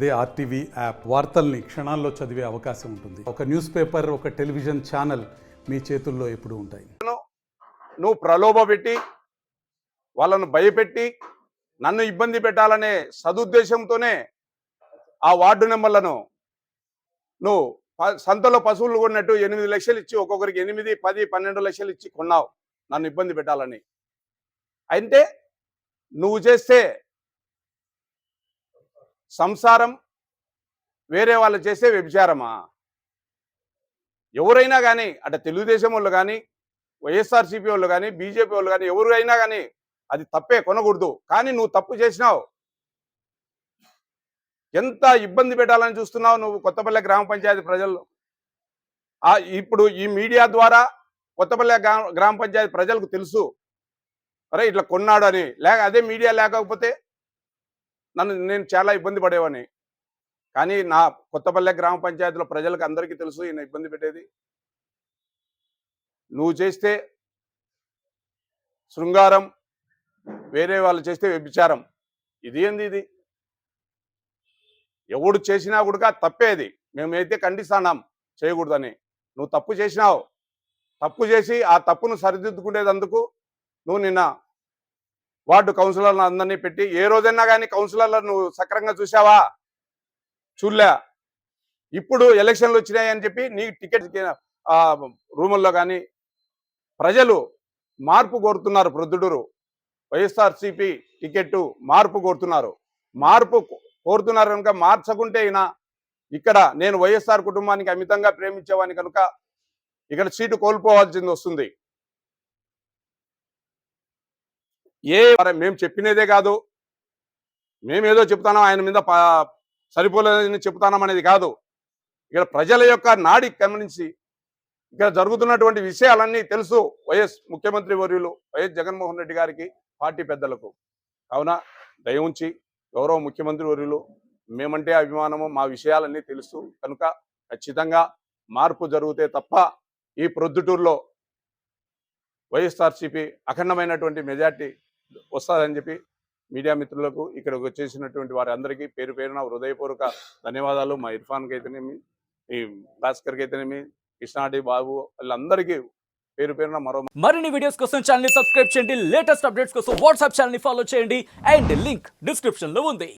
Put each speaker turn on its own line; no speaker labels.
అదే RTV app. వార్తల్ని క్షణాల్లో చదివే అవకాశం ఉంటుంది. ఒక న్యూస్ పేపర్ ఒక టెలివిజన్ ఛానల్ మీ చేతుల్లో ఎప్పుడు ఉంటాయి.
నువ్వు ప్రలోభ పెట్టి వాళ్ళను భయపెట్టి నన్ను ఇబ్బంది పెట్టాలనే సదుద్దేశంతోనే ఆ వార్డు నెంబర్లను నువ్వు ప- సంతలో పశువులు కొన్నట్టు ఎనిమిది లక్షలు ఇచ్చి ఒక్కొక్కరికి ఎనిమిది పది పన్నెండు లక్షలు ఇచ్చి కొన్నావు. నన్ను ఇబ్బంది పెట్టాలని. అంటే నువ్వు చేస్తే సంసారం వేరే వాళ్ళు చేసే వ్యభిచారమా? ఎవరైనా కానీ అటు తెలుగుదేశం వాళ్ళు కానీ వైఎస్ఆర్సీపీ వాళ్ళు కానీ బీజేపీ వాళ్ళు కానీ ఎవరు అయినా కానీ అది తప్పే కొనకూడదు. కానీ నువ్వు తప్పు చేసినావు. ఎంత ఇబ్బంది పెట్టాలని చూస్తున్నావు నువ్వు కొత్తపల్లె గ్రామ పంచాయతీ ప్రజలు ఆ ఇప్పుడు ఈ మీడియా ద్వారా కొత్తపల్లె గ్రా- గ్రామ పంచాయతీ ప్రజలకు తెలుసు. అరే ఇట్లా కొన్నాడు అని. లేక అదే మీడియా లేకపోతే నన్ను నేను చాలా ఇబ్బంది పడేవాడిని. కానీ నా కొత్తపల్లె గ్రామ పంచాయతీలో ప్రజలకు అందరికీ తెలుసు ఈయన ఇబ్బంది పెట్టేది. నువ్వు చేస్తే శృంగారం వేరే వాళ్ళు చేస్తే వ్యభిచారం. ఇది ఏంది ఇది? ఎవడు చేసినా కూడా తప్పేది మేమైతే ఖండిస్తాం చేయకూడదని. నువ్వు తప్పు చేసినావు. తప్పు చేసి ఆ తప్పును సరిదిద్దుకునేందుకు నువ్వు నిన్న వార్డు కౌన్సిలర్లను అందరినీ పెట్టి ఏ రోజైనా కానీ కౌన్సిలర్లను నువ్వు సక్రంగా చూసావా చూడలే. ఇప్పుడు ఎలక్షన్లు వచ్చినాయని చెప్పి నీ టికెట్ రూముల్లో కానీ ప్రజలు మార్పు కోరుతున్నారు. ప్రొద్దుటూరు వైఎస్ఆర్సిపి టికెట్ మార్పు కోరుతున్నారు. మార్పు కోరుతున్నారు కనుక మార్చకుంటే అయినా ఇక్కడ నేను వైఎస్ఆర్ కుటుంబానికి అమితంగా ప్రేమించేవాని కనుక ఇక్కడ సీటు కోల్పోవాల్సింది వస్తుంది. ఏ మరి మేము చెప్పినదే కాదు. మేమేదో చెప్తాను ఆయన మీద సరిపోలేదని చెప్తానం అనేది కాదు. ఇక్కడ ప్రజల యొక్క నాడి గమనించి ఇక్కడ జరుగుతున్నటువంటి విషయాలన్నీ తెలుసు వైఎస్ ముఖ్యమంత్రి వర్యులు వైఎస్ జగన్మోహన్ రెడ్డి గారికి పార్టీ పెద్దలకు. కావున దయ ఉంచి గౌరవ ముఖ్యమంత్రి వర్యులు మేమంటే అభిమానము మా విషయాలన్నీ తెలుసు. కనుక ఖచ్చితంగా మార్పు జరిగితే తప్ప ఈ ప్రొద్దుటూరులో వైఎస్ఆర్సీపీ అఖండమైనటువంటి మెజార్టీ వస్తుందని చెప్పి మీడియా మిత్రులకు ఇక్కడికి వచ్చేసినటువంటి వారి అందరికీ పేరు పేరున హృదయపూర్వక ధన్యవాదాలు. మా ఇర్ఫాన్కి అయితేనేమి ఈ భాస్కర్కి అయితేనేమి కృష్ణాడి బాబు వాళ్ళందరికీ పేరు పేరున మరో
మరిన్ని వీడియోస్ కోసం ఛానల్ సబ్స్క్రైబ్ చేయండి. లేటెస్ట్ అప్డేట్స్ కోసం వాట్సాప్ ఛానల్ని ఫాలో చేయండి. అండ్ లింక్ డిస్క్రిప్షన్లో ఉంది.